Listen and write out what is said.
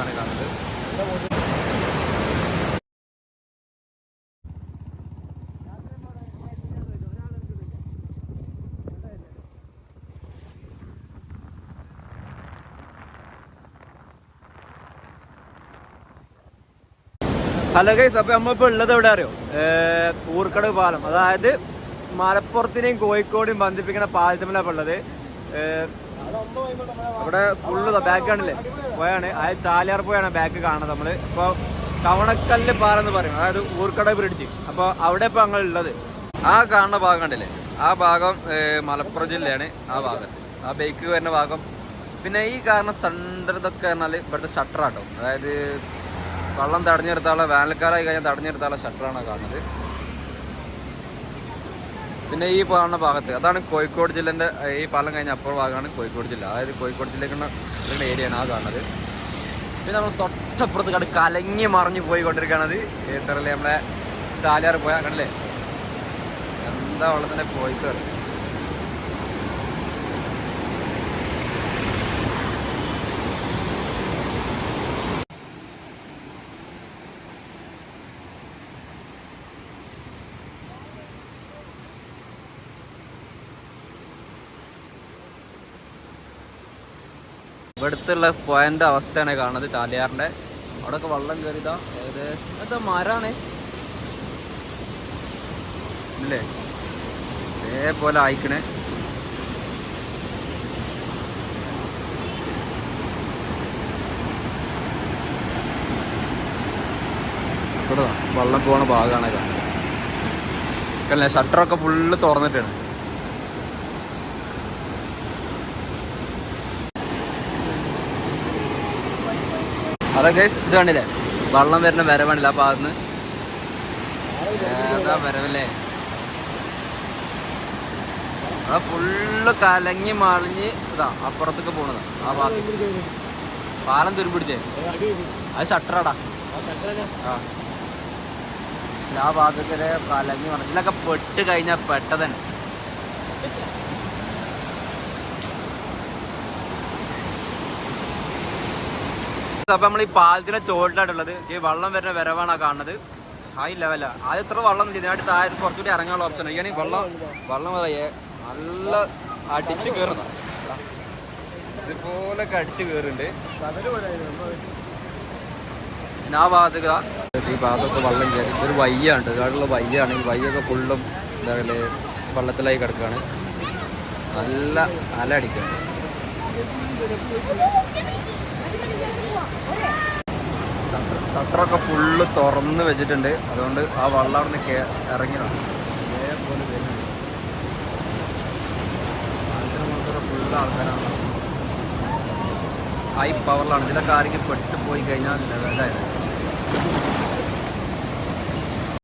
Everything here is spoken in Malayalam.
അവസ്ഥയാണ് കാണുന്നത്. ഹലോ ഗൈസ് അപ്പൊ നമ്മളിപ്പോ ഉള്ളത് എവിടെ അറിയോ? ഊർക്കട പാലം. അതായത് മലപ്പുറത്തിനെയും കോഴിക്കോടെയും ബന്ധിപ്പിക്കുന്ന പാലത്തിലാണ് ഉള്ളത്. അവിടെ ഫുള്ള് ബാക്ക് കാണില്ലേ പോയാണ്. അതായത് ചാലിയാർ പോയാണ് ബാക്ക് കാണുന്നത് നമ്മൾ. ഇപ്പൊ കവണക്കല്ല് പാറ എന്ന് പറയും. അതായത് ഊർക്കട ബ്രിഡ്ജ് അപ്പൊ അവിടെ ഇപ്പൊ ഞങ്ങൾ ഉള്ളത്. ആ കാണുന്ന ഭാഗം കണ്ടില്ലേ? ആ ഭാഗം മലപ്പുറം ജില്ലയാണ് ആ ഭാഗത്ത് ആ ബൈക്ക് വരുന്ന ഭാഗം. പിന്നെ ഈ കാരണം ഇതൊക്കെ പറഞ്ഞാൽ ഇവിടുത്തെ ഷട്ടറാട്ടോ അതായത് വെള്ളം തടഞ്ഞു നിർത്താനുള്ള വേനൽക്കാലമായി കഴിഞ്ഞാൽ തടഞ്ഞു നിർത്താനുള്ള ഷട്ടറാണ് കാണുന്നത്. പിന്നെ ഈ കാണുന്ന ഭാഗത്ത് അതാണ് കോഴിക്കോട് ജില്ലേന്റെ ഈ പാലം കഴിഞ്ഞ അപ്പുറ ഭാഗമാണ് കോഴിക്കോട് ജില്ല. അതായത് കോഴിക്കോട് ജില്ലക്കുള്ള ആണ് ആ കാണുന്നത്. പിന്നെ നമ്മൾ തൊട്ടപ്പുറത്ത് കണ്ട് കലങ്ങി മറിഞ്ഞ് പോയിക്കൊണ്ടിരിക്കുകയാണത്. ഏത്തറല്ലേ നമ്മളെ ചാലിയാർ പോയാൽ കണ്ടല്ലേ? എന്താ വെള്ളത്തിന്റെ കോഴിക്കോട്. ഇവിടുത്തുള്ള പോയിന്റ് അവസ്ഥയാണ് കാണുന്നത് ചാലിയാറിന്റെ അവിടെയൊക്കെ വള്ളം കയറിയതാ. ഏകദേശം എന്താ മരാണ്? ഇല്ലേ? ഇതേപോലെ ആയിക്കണേ. വെള്ളം പോണ ഭാഗമാണ് കാണുന്നത്. ഷട്ടറൊക്കെ ഫുള്ള് തുറന്നിട്ടാണ്. അതൊക്കെ ഇത് കണ്ടില്ലേ? വെള്ളം വരുന്ന വരവാണില്ല അപ്പൊ അതിന് ഏതാ വരവല്ലേ? ആ ഫുള്ള് കലങ്ങി മളിഞ്ഞ് ഇതാ അപ്പുറത്തേക്ക് പോണത് ആ ഭാഗത്ത് പാലം തുരുപിടിച്ചേ അത് ഷട്ടറാടാ. ആ. ആ കലങ്ങി മറിഞ്ഞ്. ഇതിലൊക്കെ പെട്ട് കഴിഞ്ഞാൽ പെട്ടതന്നെ. അപ്പൊ നമ്മൾ ഈ പാലത്തിന്റെ ചോട്ടിലായിട്ടുള്ളത് ഈ വെള്ളം വരുന്ന വരവാണ് കാണുന്നത്. ഹൈ ലെവല അത് ഇത്ര വെള്ളം ഇതിനായിട്ട് താഴെ കുറച്ചുകൂടി ഇറങ്ങാനുള്ള ഓപ്ഷൻ ഈ വെള്ളം വെള്ളം പറയേ നല്ല അടിച്ച് കയറുന്ന ഇതുപോലൊക്കെ അടിച്ച് കയറുന്നുണ്ട് പിന്നെ ആ ഭാഗത്തേക്ക് ഈ ഭാഗത്ത് വെള്ളം കയറി. ഇതൊരു വയ്യാണ് ഇതായിട്ടുള്ള വയ്യാണ്. ഈ വയ്യൊക്കെ ഫുള്ളും എന്താ പറയുക വെള്ളത്തിലായി കിടക്കുകയാണ് നല്ല അല അടിക്കുകയാണ് ഷട്ടറൊക്കെ ഫുള്ള് തുറന്ന് വെച്ചിട്ടുണ്ട്. അതുകൊണ്ട് ആ വള്ളം അവിടെ നിന്ന് ഇറങ്ങിയതാണ്. ഹൈ പവറിലാണ് ഇതിലൊക്കെ ആരെങ്കിലും പെട്ട് പോയി കഴിഞ്ഞാൽ ലെവലായത്